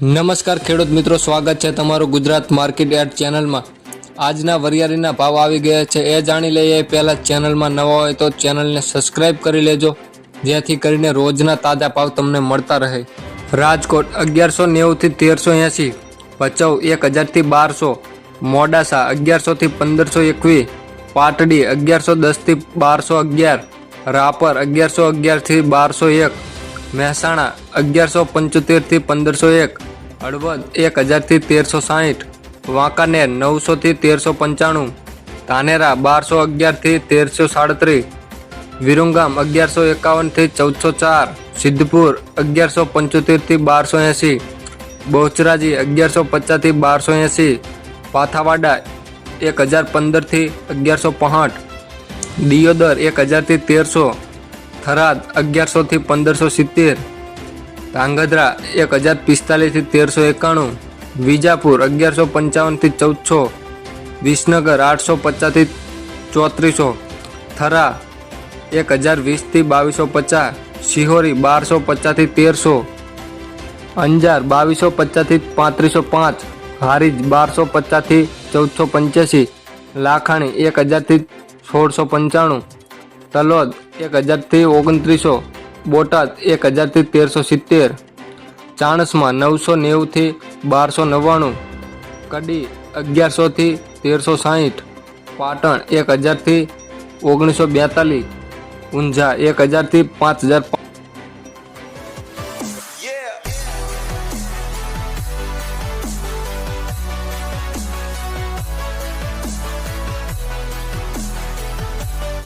નમસ્કાર ખેડૂત મિત્રો, સ્વાગત છે તમારું ગુજરાત માર્કેટ એડ ચેનલમાં. આજના વરિયાળીના ભાવ આવી ગયા છે, એ જાણી લઈએ પહેલાં ચેનલમાં નવા હોય તો ચેનલને સબસ્ક્રાઇબ કરી લેજો, જેથી કરીને રોજના તાજા ભાવ તમને મળતા રહે. રાજકોટ અગિયારસો નેવુંથી તેરસો એંસી, ભચાઉ એક હજારથી બારસો, મોડાસા અગિયારસોથી પંદરસો એકવીસ, પાટડી અગિયારસો દસથી બારસો અગિયાર, રાપર અગિયારસો અગિયારથી બારસો એક મહેસાણા, અગિયારસો પંચોતેરથી પંદરસો એક, હળવદ એક હજારથી તેરસો સાહીઠ, વાંકાનેર નવસોથી તેરસો પંચાણું, ધાનેરા બારસો અગિયારથી તેરસો સાડત્રીસ, વિરુંગામ અગિયારસો એકાવનથી ચૌદસો ચાર, સિદ્ધપુર અગિયારસો પંચોતેરથી બારસો એંસી, બહુચરાજી અગિયારસો પચાસથી બારસો એંસી, પાથાવાડા એક હજાર પંદરથી અગિયારસો પાંઠ દિયોદર એક હજારથી તેરસો થરાદ અગિયારસોથી પંદરસો સિત્તેર, ધાંગધ્રા એક હજાર પિસ્તાલીસથી તેરસો એકાણું, વિજાપુર અગિયારસો પંચાવનથી ચૌદસો, વિસનગર આઠસો પચાસથી ચોત્રીસો, થરા એક હજાર વીસથી બાવીસો પચાસ, શિહોરી બારસો પચાસથી તેરસો, અંજાર બાવીસો પચાસથી પાંત્રીસો પાંચ, હારીજ બારસો પચાસથી ચૌદસો પંચ્યાસી, લાખાણી એક હજારથી સોળસો પંચાણું તલોદ એક હજારથી ઓગણત્રીસો, બોટાદ એક હજારથી તેરસો સિત્તેર, ચાણસમાં નવસો નેવુંથી બારસો નવ્વાણું, કડી અગિયારસોથી તેરસો સાહીઠ, પાટણ એક હજારથી ઓગણીસો બેતાલીસ, ઊંઝા એક હજારથી પાંચ હજાર